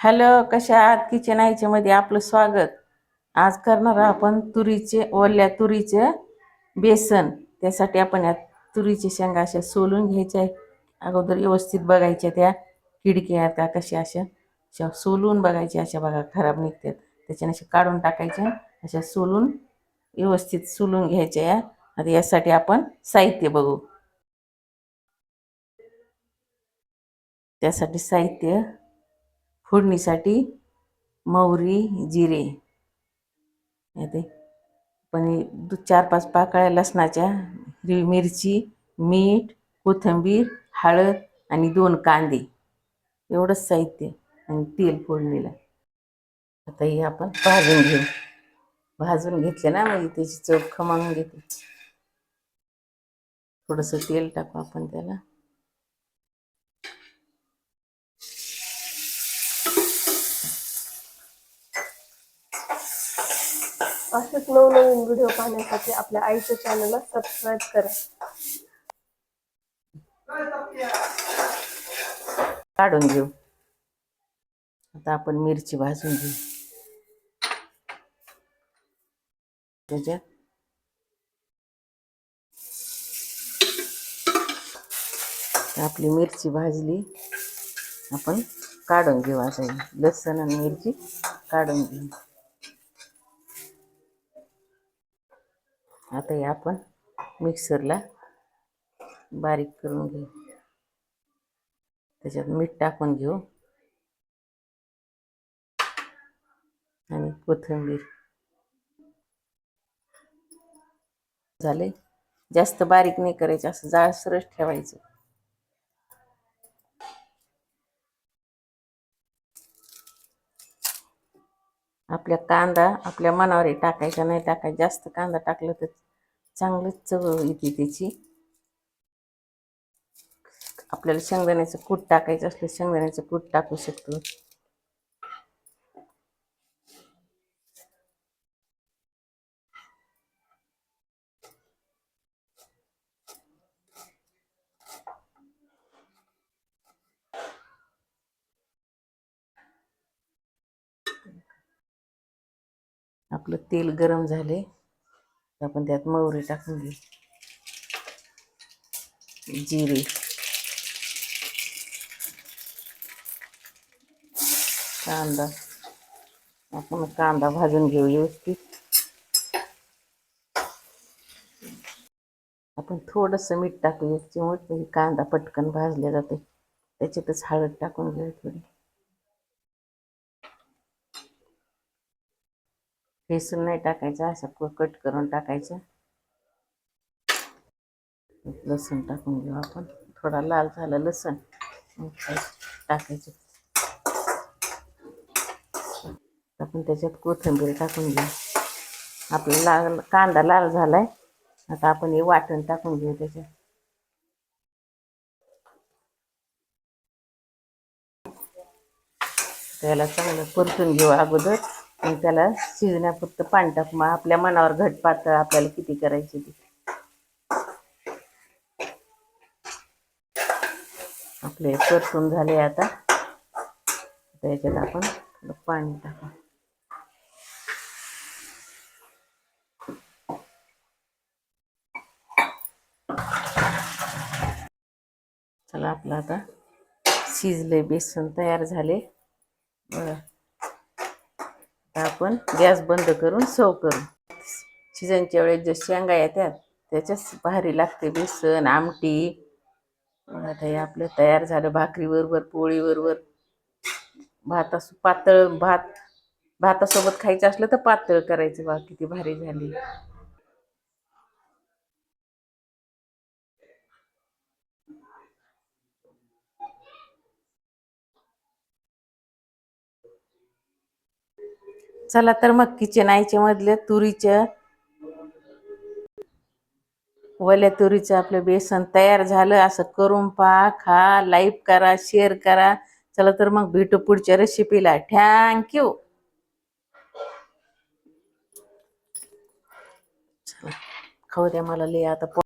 Hello कशा आहात? Kitchen आईच्यामध्ये आपलं स्वागत. आज करणार आपण तुरीचे ओल्या तुरीचे बेसन. त्यासाठी आपण या तुरीचे शेंगा अशा सोलून घ्यायच्या अगोदर व्यवस्थित बघायच्या त्या किडक्या आहेत का कशा अशा अशा सोलून बघायच्या अशा बघा खराब निघतात. त्याच्याने अशा काढून टाकायच्या अशा सोलून व्यवस्थित सोलून घ्यायच्या या. आता यासाठी आपण साहित्य बघू. त्यासाठी साहित्य फोडणीसाठी मोहरी जिरे. ते पण दु चार पाच पाकळ्या लसणाच्या हिरवी मिरची मीठ कोथिंबीर हळद आणि दोन कांदे. एवढंच साहित्य आणि तेल फोडणीला. आता हे आपण भाजून घेऊ. भाजून घेतले ना म्हणजे त्याची चव खमावून घेते थोडंसं तेल टाकू आपण त्याला. असेच नवनवीन व्हिडिओ पाहण्यासाठी आपल्या आईच्या चॅनलला सबस्क्राईब करा. काढून घेऊ. आता आपण मिरची भाजून घेऊ. त्याच्यात. आपली मिरची भाजली. आपण काढून घेऊ असं. लसण आणि मिरची काढून घेऊ. आता हे आपण मिक्सरला बारीक करून घेऊ. त्याच्यात मीठ टाकून घेऊ. आणि कोथिंबीर. झाले? जास्त बारीक नाही करायचं असं जाळसरच ठेवायचं. आपल्या कांदा आपल्या मनावर टाकायचा नाही टाकायचा जास्त कांदा टाकलं तर चांगलंच चव येते त्याची. आपल्याला शेंगदाण्याचं कूट टाकायचं असलं शेंगदाण्याचं कूट टाकू शकतो. आपलं तेल गरम झाले आपण त्यात मोहरी टाकून घेऊ. जिरे. कांदा. आपण कांदा भाजून घेऊ व्यवस्थित. आपण थोडंसं मीठ टाकू. चिमूट म्हणजे कांदा पटकन भाजल्या जाते त्याच्यातच हळद टाकून घेऊ थोडी. फेसून नाही टाकायचं असं कट करून टाकायचं. लसूण टाकून घेऊ आपण. थोडा लाल झाला लसूण. टाकायचं. आपण त्याच्यात कोथिंबीर टाकून घेऊ. आपला लाल कांदा लाल झालाय. आता आपण हे वाटण टाकून घेऊ त्याच्यात. त्याला चांगलं परतून घेऊ अगोदर. आणि त्याला शिजण्यापुरतं पाणी टाकू मग आपल्या मनावर घट पातळ आपल्याला किती करायची ती. आपले परतून झाले आता. त्याच्यात आपण थोडं पाणी टाकू. चला आपलं आता शिजले बेसन तयार झाले. बरं. आपण गॅस बंद करून सर्व करू. शिजनच्या वेळेस जे शेंगा येतात त्याच्याच भारी लागते बेसन आमटी. आता हे आपलं तयार झालं भाकरीबरोबर पोळीबरोबर. भात असं पातळ भात. भातासोबत खायचं असलं तर पातळ करायचं बा किती भारी झाली. चला तर मग किचन मधले मधल्या तुरीच्या वल्या तुरीचं आपलं बेसन तयार झालं असं करून पहा खा लाईक करा शेअर करा. चला तर मग भेटू पुढच्या रेसिपीला थँक्यू चला खाऊ द्या मला लिहा आता.